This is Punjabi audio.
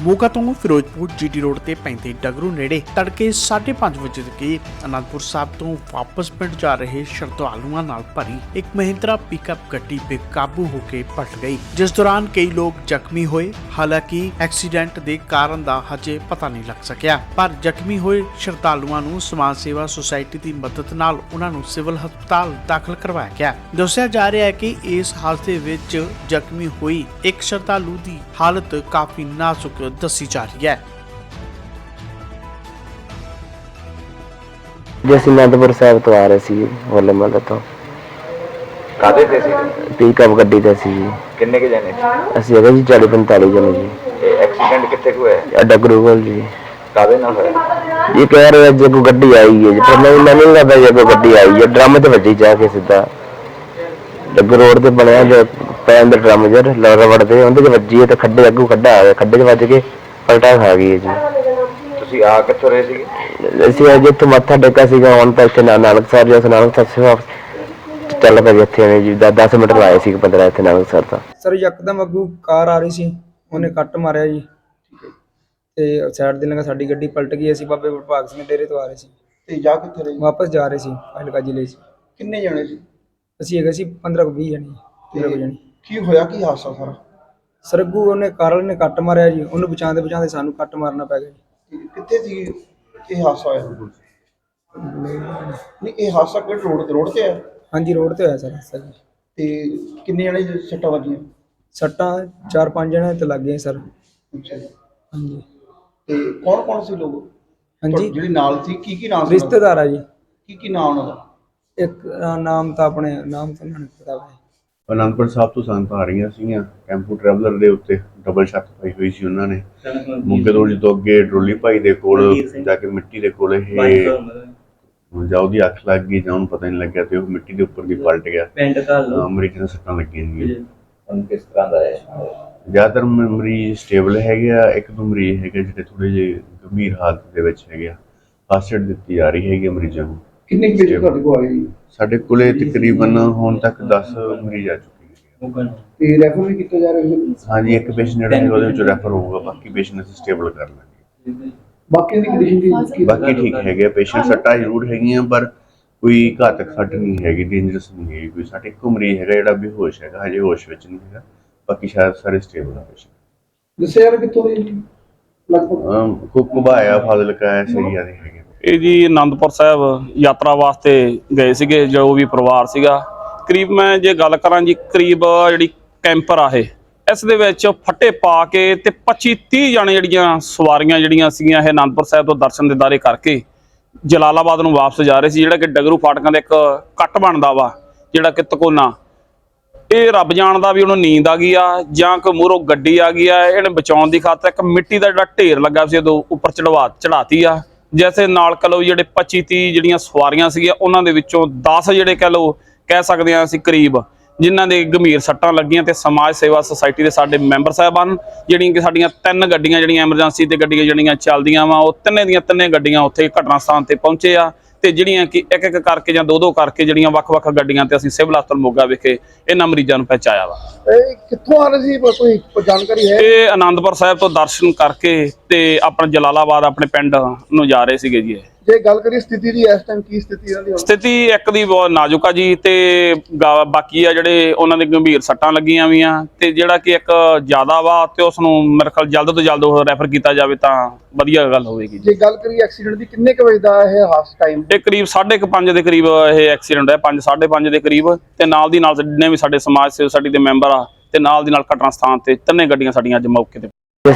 ਮੋਗਾ ਤੋਂ ਫਿਰੋਜ਼ਪੁਰ ਜੀਟੀ ਰੋਡ ਤੇ ਪੈਂਦੇ ਡਗਰੂ ਨੇੜੇ ਤੜਕੇ 5:30 ਵਜੇ ਦੇ ਅਨੰਦਪੁਰ ਸਾਹਿਬ ਤੋਂ ਵਾਪਸ ਪਿੰਡ ਜਾ ਰਹੇ ਸ਼ਰਧਾਲੂਆਂ ਨਾਲ ਭਰੀ ਇੱਕ ਮਹਿੰਦਰਾ ਪਿਕਅਪ ਗੱਡੀ ਬੇਕਾਬੂ ਹੋ ਕੇ ਪਲਟ ਗਈ, ਜਿਸ ਦੌਰਾਨ ਕਈ ਲੋਕ ਜ਼ਖਮੀ ਹੋਏ। ਹਾਲਾਂਕਿ ਐਕਸੀਡੈਂਟ ਦੇ ਕਾਰਨ ਦਾ ਹਜੇ ਪਤਾ ਨਹੀਂ ਲੱਗ ਸਕਿਆ, ਪਰ ਜ਼ਖਮੀ ਹੋਏ ਸ਼ਰਧਾਲੂਆਂ ਨੂੰ ਸਮਾਜ ਸੇਵਾ ਸੁਸਾਇਟੀ ਦੀ ਮਦਦ ਨਾਲ ਉਹਨਾਂ ਨੂੰ ਸਿਵਲ ਹਸਪਤਾਲ ਦਾਖਲ ਕਰਵਾਇਆ ਗਿਆ। ਦੱਸਿਆ ਜਾ ਰਿਹਾ ਹੈ ਕਿ ਇਸ ਹਾਦਸੇ ਵਿੱਚ ਜ਼ਖਮੀ ਹੋਈ ਇੱਕ ਸ਼ਰਧਾਲੂ ਦੀ ਹਾਲਤ ਕਾਫੀ ਨਾਜ਼ੁਕ ਦੱਸੀ ਜਾ ਰਹੀ ਹੈ। ਜੀ ਅਸੀਂ ਅਨੰਦਪੁਰ ਸਾਹਿਬ ਤੋਂ ਆ ਰਹੇ ਸੀ ਹੋਲੇ ਮਹੱਲੇ ਤੋਂ। ਕਾਦੇ ਤੇ ਸੀ? ਪਿਕਅਪ ਗੱਡੀ ਤੇ ਸੀ ਜੀ। ਕਿੰਨੇ ਕੇ ਜਾਣੇ ਅਸੀਂ ਹੈਗੇ ਜੀ 40 45 ਜਣੇ ਜੀ। ਇਹ ਐਕਸੀਡੈਂਟ ਕਿੱਥੇ ਕੁ ਹੋਇਆ? ਅੱਡਾ ਗਰੂਗਲ ਜੀ। ਕਾਦੇ ਨਾਲ ਹੋਇਆ? ਇਹ ਕਹਿ ਰਹੇ ਜੇ ਕੋਈ ਗੱਡੀ ਆਈ ਹੈ ਜੀ। ਪਰ ਮੈਨੂੰ ਮੈਨੂੰ ਨਹੀਂ ਲੱਗਦਾ ਜੇ ਕੋਈ ਗੱਡੀ ਆਈ ਹੈ। ਡਰਮ ਤੇ ਵੱਜੀ ਜਾ ਕੇ ਸਿੱਧਾ। ਡੱਗ ਰੋਡ ਤੇ ਬਣਿਆ ਜੋ ਪੈਨ ਦੇ ਡਰਮ ਜਰ ਰਬੜ ਦੇ ਉਹਦੇ ਚ ਵੱਜੀ ਹੈ ਤੇ ਖੱਡੇ ਅੱਗੂ ਖੱਡਾ ਆ ਗਿਆ ਖੱਡੇ 'ਚ ਵੱਜ ਕੇ ਪਲਟਾ ਖਾ ਗਈ ਹੈ ਜੀ। ਤੁਸੀਂ ਆ ਕਿੱਥੋਂ ਰਹੇ ਸੀਗੇ? ਅਸੀਂ ਅੱਜ ਇੱਥੇ ਮੱਥਾ ਟੇਕਾ ਸੀਗਾ ਹੁਣ ਤਾਂ ਇੱਥੇ ਨਾ- ਨਾਨਕ ਸਾਹਿਬ ਜੋ ਨਾਨਕ ਸਾਹਿਬ ਸੇਵਾ ਚੱਲ ਪਏ ਇੱਥੇ ਨੇ ਜੀ 10 ਮਿੰਟ ਲਾਏ ਸੀ 15 ਇੱਥੇ ਨਾਨਕ ਸਾਹਿਬ ਤਾਂ। ਸਰ ਯਕਦਮ ਅੱਗੂ ਕਾਰ ਆ ਰਹੀ ਸੀ ਉਹਨੇ ਕੱਟ ਮਾਰਿਆ ਜੀ। ਤੇ ਸਾਈਡ ਦੇ ਲੰਗਾ ਸਾਡੀ ਗੱਡੀ ਪਲਟ ਗਈ ਅਸੀਂ ਬਾਬੇ ਵਿਭਾਗ ਸਿੰਘ ਡੇਰੇ ਤੋਂ ਆ ਰਹੇ ਸੀ। ਤੇ ਜਾ ਕਿੱਥੇ ਰਹੀ? ਵਾਪਸ ਜਾ ਰਹੇ ਸੀ ਹਲਕਾ ਜ਼ਿਲ੍ਹੇ 'ਚ। ਕਿੰਨੇ ਜਣੇ ਸੀ? ਅਸੀਂ ਹੈਗੇ ਸੀ 15 ਕੁ 20 ਜਣੇ 13 ਕੁ ਜਣੇ। ਕੀ ਹੋਇਆ ਕੀ ਹਾਦਸਾ ਸਾਰਾ? ਸਰ ਅੱਗੂ ਉਹਨੇ ਕਾਰ ਵਾਲੇ ਨੇ ਕੱਟ ਮਾਰਿਆ ਜੀ ਉਹਨੂੰ ਬਚਾਉਂਦੇ ਬਚਾਉਂਦੇ ਸਾਨੂੰ ਕੱਟ ਮਾਰਨਾ ਪੈ ਗਿਆ ਜੀ। ਤੇ ਕਿੱਥੇ ਸੀ ਇਹ? ਹਾਦਸਾ ਹੋਇਆ? ਨਹੀਂ ਇਹ ਹਾਦਸਾ ਕਿਹੜੇ ਰੋਡ ਤੇ ਰੋਡ ਤੇ ਆ ਹਾਂਜੀ ਰੋਡ ਤੇ ਹੋਇਆ ਸਰ ਹਾਦਸਾ ਜੀ ਤੇ ਕਿੰਨੇ ਜਣੇ ਦੇ ਸੱਟਾਂ ਵੱਜੀਆਂ ਸੱਟਾਂ ਚਾਰ ਪੰਜ ਜਣੇ ਤੇ ਲੱਗ ਗਏ ਸਰ। ਅੱਛਾ ਜੀ। ਹਾਂਜੀ। ਤੇ ਕੌਣ ਕੌਣ ਸੀ ਲੋਕ? ਹਾਂਜੀ। ਜਿਹੜੇ ਨਾਲ ਸੀ ਕੀ ਕੀ ਨਾਮ ਸੀ ਉਹਨਾਂ ਦਾ? ਰਿਸ਼ਤੇਦਾਰ ਆ ਜੀ। ਕੀ ਕੀ ਨਾਮ ਉਹਨਾਂ ਦਾ? ਇੱਕ ਅ, ਨਾਮ ਤਾਂ ਆਪਣੇ ਨਾਮ ਤਾਂ ਮੈਨੂੰ ਪਤਾ ਹੈ ਅਨੰਦਪੁਰ ਸਾਹਿਬ ਤੋਂ ਸੰਗਤਾਂ ਆ ਰਹੀਆਂ ਸੀਗੀਆਂ। ਟੈਂਪੂ ਟਰੈਵਲਰ ਦੇ ਉੱਤੇ ਡਬਲ ਛੱਤ ਪਾਈ ਹੋਈ ਸੀ ਉਹਨਾਂ ਨੇ। ਮੁੱਗੇ ਤੋਂ ਜਦੋਂ ਅੱਗੇ ਡਰੋਲੀ ਭਾਈ ਦੇ ਕੋਲ ਜਾ ਕੇ ਮਿੱਟੀ ਦੇ ਕੋਲ ਇਹ ਜਾਂ ਉਹਦੀ ਅੱਖ ਲੱਗ ਗਈ ਜਾਂ ਉਹਨੂੰ ਪਤਾ ਨਹੀਂ ਲੱਗਿਆ ਤੇ ਉਹ ਮਿੱਟੀ ਦੇ ਉੱਪਰ ਦੀ ਪਲਟ ਗਿਆ। ਪਿੰਡ ਘੱਲ ਅਹ ਮਰੀਜ਼ ਨੂੰ ਸੱਟਾਂ ਲੱਗੀਆਂ ਜੀ। ਹੁਣ ਕਿਸ ਤਰ੍ਹਾਂ ਦਾ ਹੈ? ਜ਼ਿਆਦਾਤਰ ਮ- ਮਰੀਜ਼ ਸਟੇਬਲ ਹੈਗੇ ਆ ਇੱਕ ਦੋ ਮਰੀਜ਼ ਹੈਗੇ ਜਿਹੜੇ ਥੋੜੇ ਜਿਹੇ ਗੰਭੀਰ ਹਾਲਤ ਦੇ ਵਿੱਚ ਹੈਗੇ ਆ। ਫਸਟ ਏਡ ਦਿੱਤੀ ਜਾ ਰਹੀ ਹੈਗੀ ਆ ਮਰੀਜ਼ਾਂ ਨੂੰ। ਕਿੰਨੇ ਪੇਸ਼ੈਂਟ ਤੁਹਾਡੇ ਕੋਲ ਆਏ ਜੀ? ਸਾਡੇ ਕੋਲੇ ਤਕਰੀਬਨ ਹੁਣ ਤੱਕ 10 ਮਰੀਜ਼ ਆ ਚੁੱਕੇ ਆ। ਤੇ ਰੈਫਰ ਵੀ ਕੀਤੇ ਜਾ ਰਹੇ ਨੇ ਹਾਂਜੀ ਇੱਕ ਪੇਸ਼ੈਂਟ ਜਿਹੜਾ ਹੈਗਾ ਉਹਦੇ ਵਿੱਚ ਰੈਫਰ ਹੋਊਗਾ ਬਾਕੀ ਪੇਸ਼ੈਂਟ ਅਸੀਂ ਸਟੇਬਲ ਕਰ ਲਾਂਗੇ। ਬਾਕੀ ਦੀ ਕੰਡੀਸ਼ਨ ਦੀ ਕੀ ਬਾਕੀ ਠੀਕ ਹੈਗੇ ਪੇਸ਼ੈਂਟ ਸੱਟਾਂ ਜ਼ਰੂਰ ਹੈਗੀਆਂ ਪਰ ਕੋਈ ਘਾਤਕ ਸੱਟ ਨਹੀਂ ਹੈਗੀ ਡੇਂਜਰਸ ਨਹੀਂ ਹੈਗੀ ਕੋਈ ਸੱਟ। ਇੱਕੋ ਮਰੀਜ਼ ਹੈਗਾ ਜਿਹੜਾ ਬੇਹੋਸ਼ ਹੈਗਾ ਹਜੇ ਹੋਸ਼ ਵਿੱਚ ਨਹੀਂ ਹੈਗਾ ਬਾਕੀ ਸ਼ਾਇਦ ਸਾਰੇ ਸਟੇਬਲ ਆ ਪੇਸ਼ੈਂਟ ਦੱਸਿਆ ਯਾਰ ਕਿੱਥੋਂ ਦੇ? ਲਗਭਗ? ਅਮ ਕੁਕਬਾਇਆ ਫਾਜ਼ਿਲਕਾ ਐਸੇ ਹੀ ਆ ਹੈਗੇ ਇਹ ਜੀ ਆਨੰਦਪੁਰ ਸਾਹਿਬ ਯਾਤਰਾ ਵਾਸਤੇ ਗਏ ਸੀਗੇ, ਜੋ ਵੀ ਪਰਿਵਾਰ ਸੀਗਾ। ਕਰੀਬ ਮੈਂ ਜੇ ਗੱਲ ਕਰਾਂ ਜੀ, ਕਰੀਬ ਜਿਹੜੀ ਕੈਂਪਰ ਆ ਇਹ, ਇਸ ਦੇ ਵਿੱਚ ਫੱਟੇ ਪਾ ਕੇ ਤੇ 25 30 ਜਾਣੇ ਜਿਹੜੀਆਂ ਸਵਾਰੀਆਂ ਜਿਹੜੀਆਂ ਸੀਗੀਆਂ ਇਹ ਆਨੰਦਪੁਰ ਸਾਹਿਬ ਤੋਂ ਦਰਸ਼ਨ ਦਿਦਾਰੇ ਕਰਕੇ ਜਲਾਲਾਬਾਦ ਨੂੰ ਵਾਪਸ ਜਾ ਰਹੇ ਸੀ, ਜਿਹੜਾ ਕਿ ਡਗਰੂ ਫਾਟਕਾਂ ਦਾ ਇੱਕ ਕੱਟ ਬਣਦਾ ਵਾ, ਜਿਹੜਾ ਕਿ ਤਕੋਨਾ। ਇਹ ਰੱਬ ਜਾਣਦਾ ਵੀ ਉਹਨੂੰ ਨੀਂਦ ਆ ਗਈ ਆ, ਜਾਂ ਕੋਈ ਮੂਹਰੋਂ ਗੱਡੀ ਆ ਗਈ ਆ, ਇਹਨੇ ਬਚਾਉਣ ਦੀ ਖਾਤਰ ਇੱਕ ਮਿੱਟੀ ਦਾ ਜਿਹੜਾ ਢੇਰ ਲੱਗਾ ਸੀ, ਉਦੋਂ ਉੱਪਰ ਚੜਵਾ ਚੜਾਤੀ ਆ। ਜੈਸੇ ਨਾਲ ਕਹ ਲਓ ਜਿਹੜੇ 25 30 ਜਿਹੜੀਆਂ ਸਵਾਰੀਆਂ ਸੀਗੀਆਂ, ਉਹਨਾਂ ਦੇ ਵਿੱਚੋਂ 10 ਜਿਹੜੇ ਕਹ ਲਓ, ਕਹਿ ਸਕਦੇ ਆ ਅਸੀਂ ਕਰੀਬ, ਜਿਨ੍ਹਾਂ ਦੇ ਗੰਭੀਰ ਸੱਟਾਂ ਲੱਗੀਆਂ ਤੇ ਸਮਾਜ ਸੇਵਾ ਸੁਸਾਇਟੀ ਦੇ ਸਾਡੇ ਮੈਂਬਰ ਸਾਹਿਬਾਨ, ਜਿਹੜੀਆਂ ਕਿ ਸਾਡੀਆਂ ਤਿੰਨ ਗੱਡੀਆਂ, ਜਿਹੜੀਆਂ ਐਮਰਜੈਂਸੀ ਤੇ ਗੱਡੀਆਂ ਜਿਹੜੀਆਂ ਚੱਲਦੀਆਂ ਵਾ, ਉਹ ਤਿੰਨੇ ਦੀਆਂ ਤਿੰਨੇ ਗੱਡੀਆਂ ਉੱਥੇ ਘਟਨਾ ਸਥਾਨ ਤੇ ਪਹੁੰਚੇ ਆ। ਤੇ ਜਿਹੜੀਆਂ ਕਿ ਇੱਕ ਇੱਕ ਕਰਕੇ ਜਾਂ ਦੋ ਦੋ ਕਰਕੇ ਜਿਹੜੀਆਂ ਵੱਖ-ਵੱਖ ਗੱਡੀਆਂ ਤੇ ਅਸੀਂ ਸਿਵਲ ਹਸਪਤਾਲ ਮੋਗਾ ਵਿਖੇ ਇਹਨਾਂ ਮਰੀਜ਼ਾਂ ਨੂੰ ਪਹੁੰਚਾਇਆ ਵਾ। ਇਹ ਕਿੱਥੋਂ ਆ ਰਹੇ ਸੀ? ਕੋਈ ਜਾਣਕਾਰੀ ਹੈ? ਇਹ ਆਨੰਦਪੁਰ ਸਾਹਿਬ ਤੋਂ ਦਰਸ਼ਨ ਕਰਕੇ ਤੇ ਆਪਣਾ ਜਲਾਲਾਬਾਦ ਆਪਣੇ ਪਿੰਡ ਨੂੰ ਜਾ ਰਹੇ ਸੀਗੇ ਜੀ ਇਹ। ਜੇ ਗੱਲ ਕਰੀਏ ਸਥਿਤੀ ਦੀ ਇਸ ਟਾਈਮ ਕੀ ਸਥਿਤੀ ਇਹਨਾਂ ਦੀ ਹੁਣ? ਸਥਿਤੀ ਇੱਕ ਦੀ ਬਹੁਤ ਨਾਜ਼ੁਕ ਆ ਜੀ ਤੇ ਗਾ- ਬਾਕੀ ਆ ਜਿਹੜੇ ਉਹਨਾਂ ਦੇ ਗੰਭੀਰ ਸੱਟਾਂ ਲੱਗੀਆਂ ਵੀਆਂ ਤੇ ਜਿਹੜਾ ਕਿ ਇੱਕ ਜ਼ਿਆਦਾ ਵਾ ਤੇ ਉਸ ਨੂੰ ਮੇਰੇ ਖਿਆਲ ਜਲਦ ਤੋਂ ਜਲਦ ਉਹ ਰੈਫਰ ਕੀਤਾ ਜਾਵੇ ਤਾਂ ਵਧੀਆ ਗੱਲ ਹੋਵੇਗੀ ਜੀ ਜੇ ਗੱਲ ਕਰੀਏ ਐਕਸੀਡੈਂਟ ਦੀ ਕਿੰਨੇ ਕੁ ਵਜੇ ਦਾ ਇਹ ਹਾਦਸਾ ਟਾਈਮ ਇਹ ਕਰੀਬ 5:30 ਦੇ ਕਰੀਬ ਇਹ ਐਕਸੀਡੈਂਟ 5 5:30 ਦੇ ਕਰੀਬ ਤੇ ਨਾਲ ਦੀ ਨਾਲ ਜਿੰਨੇ ਵੀ ਸਾਡੇ ਸਮਾਜ ਸੇਵਾ ਸਾਡੀ ਦੇ ਮੈਂਬਰ ਆ ਤੇ ਨਾਲ ਦੀ ਨਾਲ ਘਟਨਾ ਸਥਾਨ ਤੇ ਤਿੰਨੇ ਗੱਡੀਆਂ ਸਾਡੀਆਂ ਅੱਜ ਮੌਕੇ ਤੇ